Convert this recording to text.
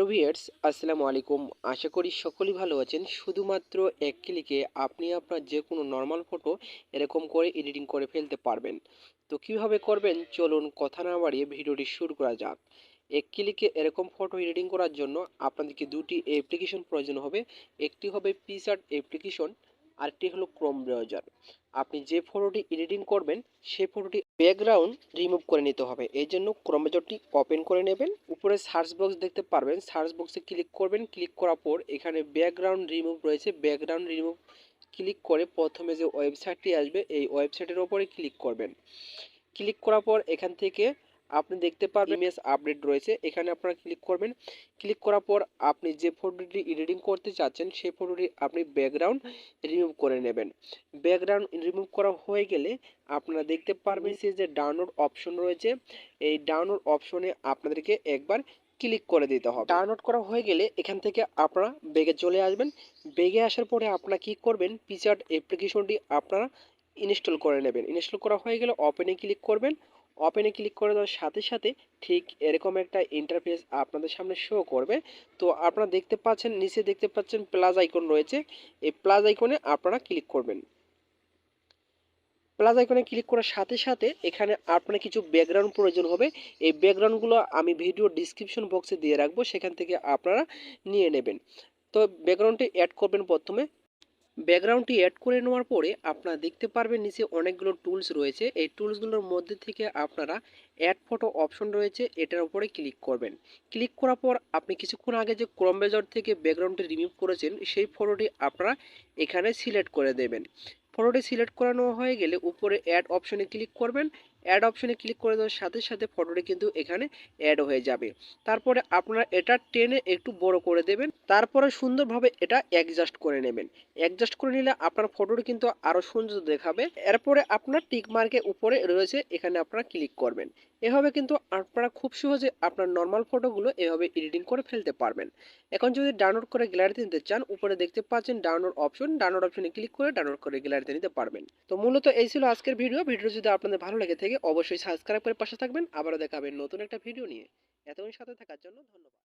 Hello viewers আসসালামু আলাইকুম। আশা করি সকলেই ভালো আছেন। শুধুমাত্র এক ক্লিকে আপনি আপনার যে কোনো নর্মাল ফটো এরকম করে এডিটিং করে ফেলতে পারবেন। তো কীভাবে করবেন? চলুন কথা না বাড়িয়ে ভিডিওটি শুরু করা যাক। এক ক্লিকে এরকম ফটো এডিটিং করার জন্য আপনাদেরকে দুটি অ্যাপ্লিকেশন প্রয়োজন হবে। একটি হবে পিসার্ট অ্যাপ্লিকেশন আরেকটি হলো ক্রোম ব্রাউজার। আপনি যে ফটোটি এডিটিং করবেন, সেই ফটোটি ব্যাকগ্রাউন্ড রিমুভ করে নিতে হবে। এই জন্য ক্রোম ব্রাউজারটি ওপেন করে নেবেন। উপরে সার্চ বক্স দেখতে পারবেন। সার্চ বক্সে ক্লিক করবেন। ক্লিক করার পর এখানে ব্যাকগ্রাউন্ড রিমুভ রয়েছে। ব্যাকগ্রাউন্ড রিমুভ ক্লিক করে প্রথমে যে ওয়েবসাইটটি আসবে, এই ওয়েবসাইটের ওপরে ক্লিক করবেন। ক্লিক করার পর এখান থেকে আপনি দেখতে পারবেন ইমেজ আপডেট রয়েছে। এখানে আপনারা ক্লিক করবেন। ক্লিক করার পর আপনি যে ফটোটি এডিটিং করতে চাচ্ছেন, সেই ফটোটি আপনি ব্যাকগ্রাউন্ড রিমুভ করে নেবেন। ব্যাকগ্রাউন্ড রিমুভ করা হয়ে গেলে আপনারা দেখতে পারবেন সে যে ডাউনলোড অপশন রয়েছে। এই ডাউনলোড অপশনে আপনাদেরকে একবার ক্লিক করে দিতে হবে। ডাউনলোড করা হয়ে গেলে এখান থেকে আপনারা বেগে চলে আসবেন। বেগে আসার পরে আপনারা কি করবেন? পিচার্ট অ্যাপ্লিকেশনটি আপনারা ইনস্টল করে নেবেন। ইনস্টল করা হয়ে গেলে ওপেনে ক্লিক করবেন। ওপেনে ক্লিক করে দেওয়ার সাথে সাথে ঠিক এরকম একটা ইন্টারফেস আপনাদের সামনে শো করবে। তো আপনারা দেখতে পাচ্ছেন, নিচে দেখতে পাচ্ছেন প্লাস আইকন রয়েছে। এই প্লাস আইকনে আপনারা ক্লিক করবেন। প্লাস আইকনে ক্লিক করার সাথে সাথে এখানে আপনার কিছু ব্যাকগ্রাউন্ড প্রয়োজন হবে। এই ব্যাকগ্রাউন্ডগুলো আমি ভিডিও ডিসক্রিপশন বক্সে দিয়ে রাখব। সেখান থেকে আপনারা নিয়ে নেবেন। তো ব্যাকগ্রাউন্ডটি অ্যাড করবেন প্রথমে। ব্যাকগ্রাউন্ডটি অ্যাড করে নেওয়ার পরে আপনারা দেখতে পারবেন নিচে অনেকগুলো টুলস রয়েছে। এই টুলসগুলোর মধ্যে থেকে আপনারা অ্যাড ফটো অপশন রয়েছে, এটার উপরে ক্লিক করবেন। ক্লিক করার পর আপনি কিছুক্ষণ আগে যে ক্রম বেজর থেকে ব্যাকগ্রাউন্ডটি রিমুভ করেছেন, সেই ফটোটি আপনারা এখানে সিলেক্ট করে দেবেন। ফটোটি সিলেক্ট করানো হয়ে গেলে উপরে অ্যাড অপশনে ক্লিক করবেন। অ্যাড অপশনে ক্লিক করে দেওয়ার সাথে সাথে ফটোটি কিন্তু এখানে অ্যাড হয়ে যাবে। তারপরে আপনারা এটা টেনে একটু বড় করে দেবেন, তারপরে সুন্দরভাবে এটা অ্যাডজাস্ট করে নেবেন। অ্যাডজাস্ট করে নিলে আপনার ফটোটি কিন্তু আরও সুন্দর দেখাবে। এরপরে আপনার টিক মার্কের উপরে রয়েছে, এখানে আপনারা ক্লিক করবেন। এভাবে কিন্তু আপনারা খুব সহজে আপনার নর্মাল ফটোগুলো এভাবে এডিটিং করে ফেলতে পারবেন। এখন যদি ডাউনলোড করে গ্যালারিতে নিতে চান, উপরে দেখতে পাচ্ছেন ডাউনলোড অপশন ডাউনলোড অপশনে ক্লিক করে ডাউনলোড করে গ্যালারিতে নিতে পারবেন। তো মূলত এই ছিল আজকের ভিডিও ভিডিও যদি আপনাদের ভালো লেগে থাকে অবশ্যই সাবস্ক্রাইব করে পাশে থাকবেন। আবারও দেখাবেন নতুন একটা ভিডিও নিয়ে। এতক্ষণ সাথে থাকার জন্য ধন্যবাদ।